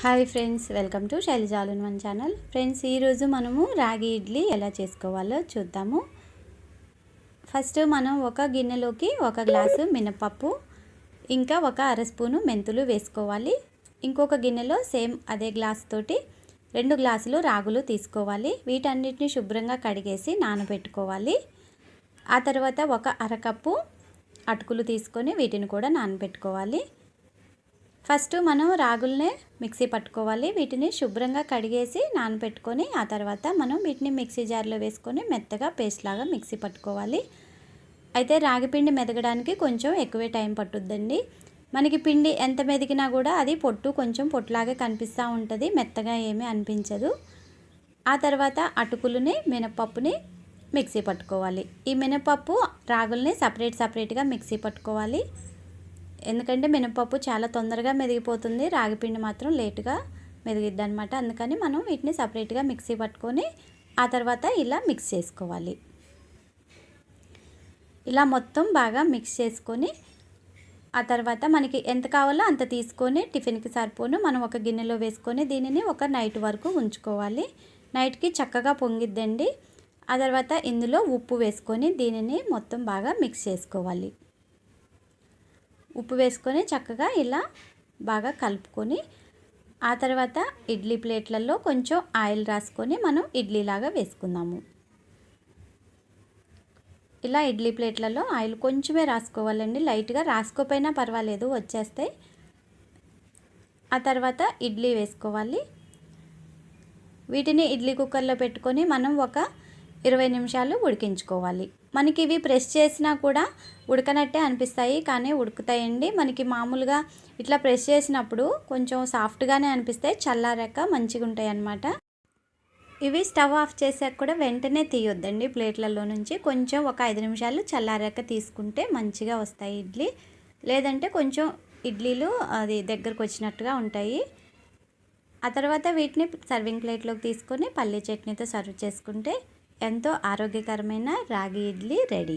Hi friends welcome to శైలజాలన్ one channel. Friends ఈరోజు మనము రాగి ఇడ్లీ ఎలా చేసుకోవాలో చూద్దాము. ఫస్ట్ మనం ఒక గిన్నెలోకి ఒక గ్లాసు మినపప్పు ఇంకా ఒక అర స్పూను మెంతులు వేసుకోవాలి. ఇంకొక గిన్నెలో సేమ్ అదే గ్లాస్ తోటి రెండు గ్లాసులు రాగులు తీసుకోవాలి. వీటన్నిటిని శుభ్రంగా కడిగేసి నానబెట్టుకోవాలి. ఆ తర్వాత ఒక అరకప్పు అటుకులు తీసుకొని వీటిని కూడా నానబెట్టుకోవాలి. ఫస్ట్ మనం రాగుల్నే మిక్సీ పట్టుకోవాలి. వీటిని శుభ్రంగా కడిగేసి నానబెట్టుకొని ఆ తర్వాత మనం వీటిని మిక్సీ జార్లో వేసుకొని మెత్తగా పేస్ట్ లాగా మిక్సీ పట్టుకోవాలి. అయితే రాగి పిండి మెదగడానికి కొంచెం ఎక్కువే టైం పట్టుద్దండి. మనకి పిండి ఎంత మెదిగినా కూడా అది పొట్టు కొంచెం పొట్టులాగే కనిపిస్తూ ఉంటుంది మెత్తగా ఏమీ అనిపించదు. ఆ తర్వాత అటుకులని మినపప్పుని మిక్సీ పట్టుకోవాలి. ఈ మినపప్పు రాగుల్ని సపరేట్ సపరేట్గా మిక్సీ పట్టుకోవాలి. ఎందుకంటే మినపప్పు చాలా తొందరగా మెదిగిపోతుంది. రాగిపిండి మాత్రం లేటుగా మెదిగిద్ది అనమాట అందుకని మనం వీటిని సపరేట్గా మిక్సీ పట్టుకొని ఆ తర్వాత ఇలా మిక్స్ చేసుకోవాలి. ఇలా మొత్తం బాగా మిక్స్ చేసుకొని ఆ తర్వాత మనకి ఎంత కావాలో అంత తీసుకొని టిఫిన్కి సరిపోను. మనం ఒక గిన్నెలో వేసుకొని దీనిని ఒక నైట్ వరకు ఉంచుకోవాలి. నైట్కి చక్కగా పొంగిద్దండి. ఆ తర్వాత ఇందులో ఉప్పు వేసుకొని దీనిని మొత్తం బాగా మిక్స్ చేసుకోవాలి. ఉప్పు వేసుకొని చక్కగా ఇలా బాగా కలుపుకొని ఆ తర్వాత ఇడ్లీ ప్లేట్లలో కొంచెం ఆయిల్ రాసుకొని మనం ఇడ్లీలాగా వేసుకుందాము. ఇలా ఇడ్లీ ప్లేట్లలో ఆయిల్ కొంచెమే రాసుకోవాలండి. లైట్గా రాసుకోపోయినా పర్వాలేదు వచ్చేస్తాయి ఆ తర్వాత ఇడ్లీ వేసుకోవాలి. వీటిని ఇడ్లీ కుక్కర్లో పెట్టుకొని మనం ఒక ఇరవై నిమిషాలు ఉడికించుకోవాలి. మనకి ఇవి ప్రెస్ చేసినా కూడా ఉడకనట్టే అనిపిస్తాయి. కానీ ఉడుకుతాయండి. మనకి మామూలుగా ఇట్లా ప్రెస్ చేసినప్పుడు కొంచెం సాఫ్ట్గానే అనిపిస్తాయి. చల్లారాక మంచిగా ఉంటాయి అన్నమాట ఇవి స్టవ్ ఆఫ్ చేసాక కూడా వెంటనే తీయొద్దండి ప్లేట్లలో నుంచి. కొంచెం ఒక ఐదు నిమిషాలు చల్లారాక తీసుకుంటే మంచిగా వస్తాయి ఇడ్లీ. లేదంటే కొంచెం ఇడ్లీలు అది దగ్గరకు వచ్చినట్టుగా ఉంటాయి. ఆ తర్వాత వీటిని సర్వింగ్ ప్లేట్లోకి తీసుకొని పల్లీ చట్నీతో సర్వ్ చేసుకుంటే ఎంతో ఆరోగ్యకరమైన రాగి ఇడ్లీ రెడీ